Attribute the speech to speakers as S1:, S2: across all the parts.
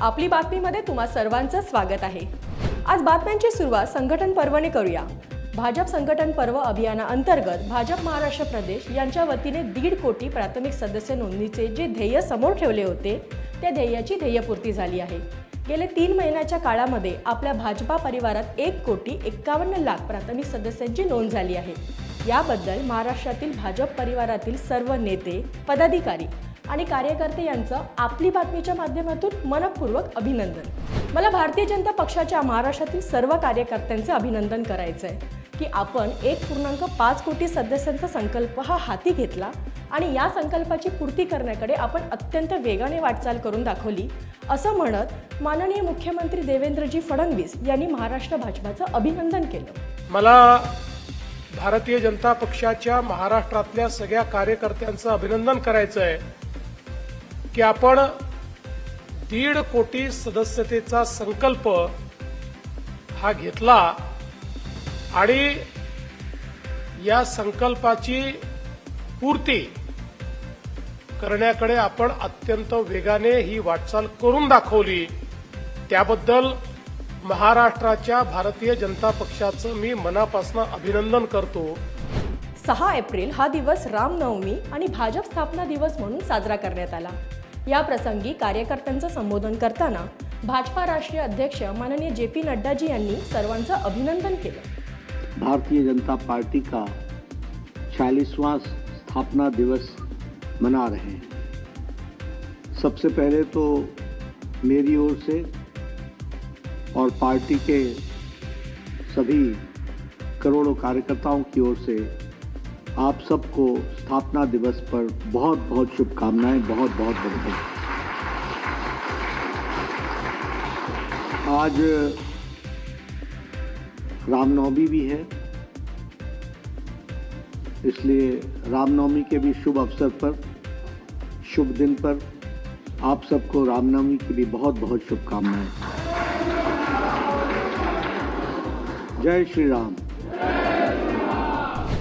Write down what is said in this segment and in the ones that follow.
S1: आपली बातमीमध्ये तुम्हा सर्वांचं स्वागत आहे. आज बातम्यांची सुरुवात संघटन पर्वने करूया. भाजप संघटन पर्व अभियानाअंतर्गत भाजप महाराष्ट्र प्रदेश यांच्या वतीने दीड कोटी प्राथमिक सदस्य नोंदणीचे जे ध्येय समोर ठेवले होते त्या ध्येयाची ध्येयपूर्ती झाली आहे. गेले तीन महिन्याच्या काळामध्ये आपल्या भाजपा परिवारात एक कोटी एक्कावन्न लाख प्राथमिक सदस्यांची नोंद झाली आहे. याबद्दल महाराष्ट्रातील भाजप परिवारातील सर्व नेते पदाधिकारी आणि कार्यकर्ते यांचं आपली बातमीच्या माध्यमातून मनपूर्वक अभिनंदन. मला भारतीय जनता पक्षाच्या महाराष्ट्रातील सर्व कार्यकर्त्यांचं अभिनंदन करायचं आहे की आपण एक पूर्णांक पाच कोटी सदस्यांचा संकल्प हा हाती घेतला आणि या संकल्पाची पूर्ती करण्याकडे आपण अत्यंत वेगाने वाटचाल करून दाखवली असं म्हणत माननीय मुख्यमंत्री देवेंद्रजी फडणवीस यांनी महाराष्ट्र भाजपाचं अभिनंदन केलं.
S2: मला भारतीय जनता पक्षाच्या महाराष्ट्रातल्या सगळ्या कार्यकर्त्यांचं अभिनंदन करायचं आहे की आपण दीड कोटी सदस्यतेचा संकल्प हा घेतला आणि या संकल्पाची पूर्ती करण्याकडे आपण अत्यंत वेगाने ही वाटचाल करून दाखवली. त्याबद्दल महाराष्ट्राच्या भारतीय जनता पक्षाचं मी मनापासून अभिनंदन करतो.
S1: सहा एप्रिल हा दिवस रामनवमी आणि भाजप स्थापना दिवस म्हणून साजरा करण्यात आला. या प्रसंगी कार्यकर्त्यांचं संबोधन करताना भाजपा राष्ट्रीय अध्यक्ष माननीय जे पी नड्डाजी यांनी सर्वांचं अभिनंदन केलं.
S3: भारतीय जनता पार्टी का 40वां स्थापना दिवस मना रहे हैं? सबसे पहले तो मेरी ओर से और पार्टी के सभी करोड़ों कार्यकर्ताओं की ओर से आप सबको स्थापना दिवस पर बहुत बहुत शुभकामनाएँ बहुत बहुत बधाई। आज रामनवमी भी है, इसलिए रामनवमी के भी शुभ अवसर पर, शुभ दिन पर आप सबको रामनवमी की भी बहुत बहुत शुभकामनाएँ। जय श्री राम।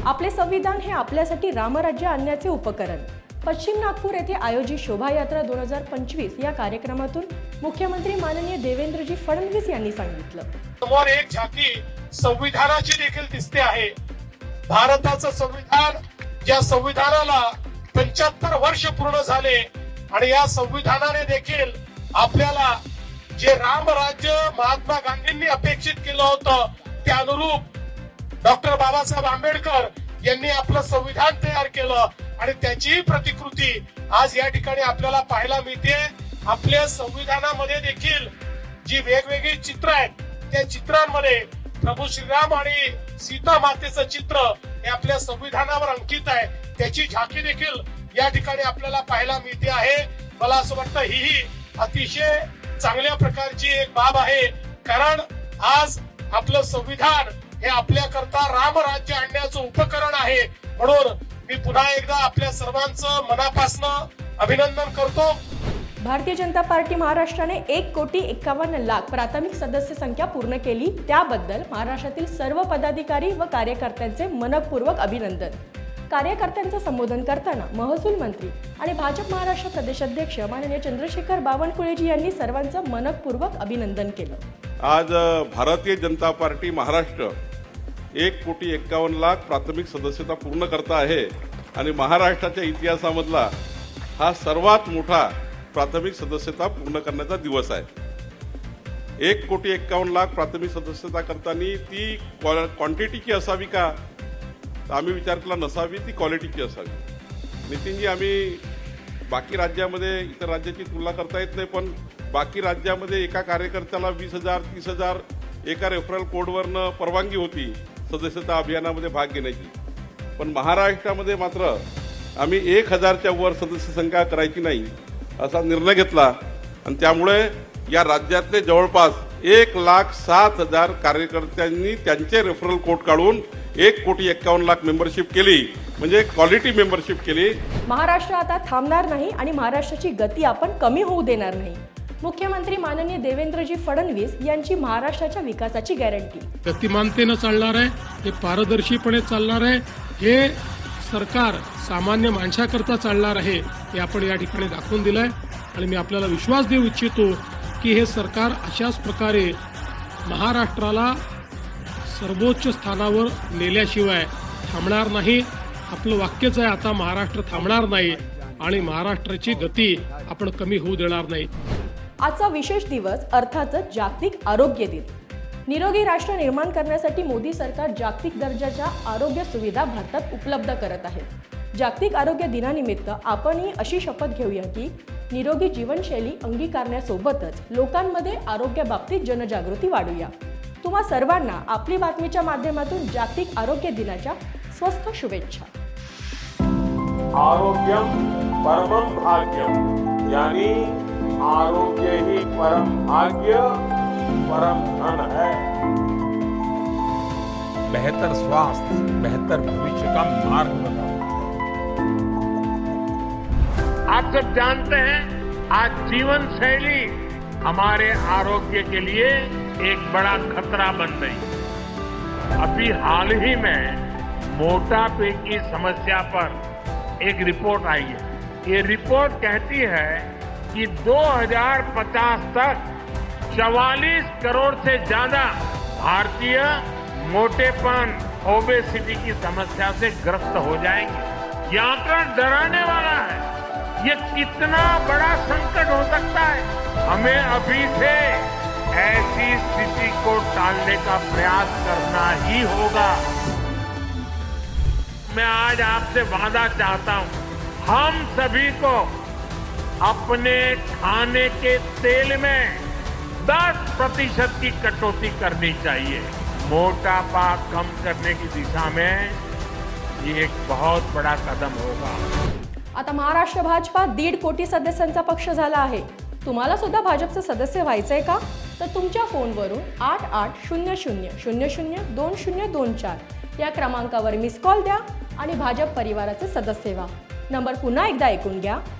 S1: आपले संविधान हे आपल्यासाठी रामराज्य आणण्याचे उपकरण. पश्चिम नागपूर येथे आयोजित शोभायात्रा दोन हजार पंचवीस या कार्यक्रमातून मुख्यमंत्री माननीय देवेंद्रजी फडणवीस यांनी सांगितलं.
S2: समोर एक झाकी संविधानाची देखील दिसते आहे. भारताचं संविधान ज्या संविधानाला पंच्याहत्तर वर्ष पूर्ण झाले आणि या संविधानाने देखील आपल्याला जे रामराज्य महात्मा गांधींनी अपेक्षित केलं होतं त्या अनुरूप डॉक्टर बाबासाहेब आंबेडकर यांनी आपलं संविधान तयार केलं आणि त्याचीही प्रतिकृती आज या ठिकाणी आपल्याला पाहायला मिळते. आपल्या संविधानामध्ये देखील जी वेगवेगळी चित्र आहेत त्या चित्रांमध्ये प्रभू श्रीराम आणि सीता मातेचं चित्र हे आपल्या संविधानावर अंकित आहे. त्याची झाकी देखील या ठिकाणी आपल्याला पाहायला मिळते आहे. मला असं वाटतं ही ही अतिशय चांगल्या प्रकारची एक बाब आहे. कारण आज आपलं संविधान हे आपल्याकरता रामराज्य आणण्याचं उपकरण आहे. म्हणून मी पुन्हा एकदा आपल्या सर्वांचं मनापासनं अभिनंदन करतो.
S1: भारतीय जनता पार्टी महाराष्ट्राने एक कोटी एक्कावन्न लाख प्राथमिक सदस्य संख्या पूर्ण केली. त्याबद्दल महाराष्ट्रातील सर्व पदाधिकारी व कार्यकर्त्यांचे मनपूर्वक अभिनंदन. कार्यकर्त्यांचं संबोधन करताना महसूल मंत्री आणि भाजप महाराष्ट्र प्रदेशाध्यक्ष माननीय चंद्रशेखर बावनकुळेजी यांनी सर्वांचं मनपूर्वक अभिनंदन केलं.
S4: आज भारतीय जनता पार्टी महाराष्ट्र एक कोटी एक्कावन्न लाख प्राथमिक सदस्यता पूर्ण करता आहे आणि महाराष्ट्राच्या इतिहासामधला हा सर्वात मोठा प्राथमिक सदस्यता पूर्ण करण्याचा दिवस आहे. एक कोटी एक्कावन्न लाख प्राथमिक सदस्यता करताना ती क्वा क्वांटिटीची असावी का? आम्ही विचार केला नसावी ती क्वालिटीची असावी. नितीनजी आम्ही बाकी राज्यामध्ये इतर राज्याची तुलना करता येत नाही पण बाकी राज्यामध्ये एका कार्यकर्त्याला वीस हजार तीस हजार एका रेफरल कोडवरनं परवानगी होती. सदस्यता अभियानामध्ये भाग घेण्याची. पण महाराष्ट्रामध्ये मात्र आम्ही एक हजारच्या वर सदस्य संख्या करायची नाही असा निर्णय घेतला. आणि त्यामुळे या राज्यातले जवळपास एक लाख सात हजार कार्यकर्त्यांनी त्यांचे रेफरल कोड काढून एक कोटी एक्कावन्न लाख मेंबरशिप केली. म्हणजे क्वालिटी मेंबरशिप केली.
S1: महाराष्ट्र आता थांबणार नाही आणि महाराष्ट्राची गती आपण कमी होऊ देणार नाही. मुख्यमंत्री माननीय देवेंद्रजी फडणवीस यांची महाराष्ट्राच्या विकासाची गॅरंटी.
S5: गतिमानतेनं चालणार आहे हे पारदर्शीपणे चालणार आहे हे सरकार सामान्य माणसाकरता चालणार आहे हे आपण या ठिकाणी दाखवून दिलं आहे आणि मी आपल्याला विश्वास देऊ इच्छितो की हे सरकार अशाच प्रकारे महाराष्ट्राला सर्वोच्च स्थानावर नेल्याशिवाय थांबणार नाही. आपलं वाक्यच आहे आता महाराष्ट्र थांबणार नाही आणि महाराष्ट्राची गती आपण कमी होऊ देणार नाही.
S1: आजचा विशेष दिवस अर्थातच जागतिक आरोग्य दिन. निरोगी राष्ट्र निर्माण करण्यासाठी मोदी सरकार जागतिक दर्जाच्या आरोग्य सुविधा भारतात उपलब्ध करत आहे. जागतिक आरोग्य दिनानिमित्त आपणही अशी शपथ घेऊया की निरोगी जीवनशैली अंगीकारण्यासोबतच लोकांमध्ये आरोग्याबाबतीत जनजागृती वाढूया. तुम्हा सर्वांना आपली बातमीच्या माध्यमातून जागतिक आरोग्य दिनाच्या स्वस्थ शुभेच्छा.
S6: आरोग्यम परमम भाग्यम. यानी आरोग्य ही परम भाग्य परम धन है। बेहतर स्वास्थ्य बेहतर भविष्य का मार्ग बताओ आप सब जानते हैं आज जीवन शैली हमारे आरोग्य के लिए एक बड़ा खतरा बन रही अभी हाल ही में मोटापे की समस्या पर एक रिपोर्ट आई है। ये रिपोर्ट कहती है कि 2050 तक 44 करोड़ से ज़्यादा भारतीय मोटेपन ओबेसिटी की समस्या से ग्रस्त हो जाएँगे। ये आंकड़ा डराने वाला है। ये कितना बड़ा संकट हो सकता है? हमें अभी से ऐसी स्थिति को टालने का प्रयास करना ही होगा। मैं आज आपसे वादा चाहता हूँ, हम सभी को अपने खाने के तेल में 10 प्रतिशत की कटौती करनी चाहिए। मोटापा कम करने की दिशा में ये एक बहुत बड़ा कदम होगा।
S1: आता महाराष्ट्र भाजपा दीड कोटी सदस्यांचा पक्ष झाला आहे। तुम्हाला सुद्धा भाजपचं सदस्य व्हायचंय का? तर तुमच्या फोनवरून आठ आठ शून्य शून्य शून्य शून्य दोन शून्य दोन चार या क्रमांकावर मिस कॉल द्या आणि भाजप परिवाराचे सदस्य व्हा. नंबर पुन्हा एकदा ऐकून घ्या.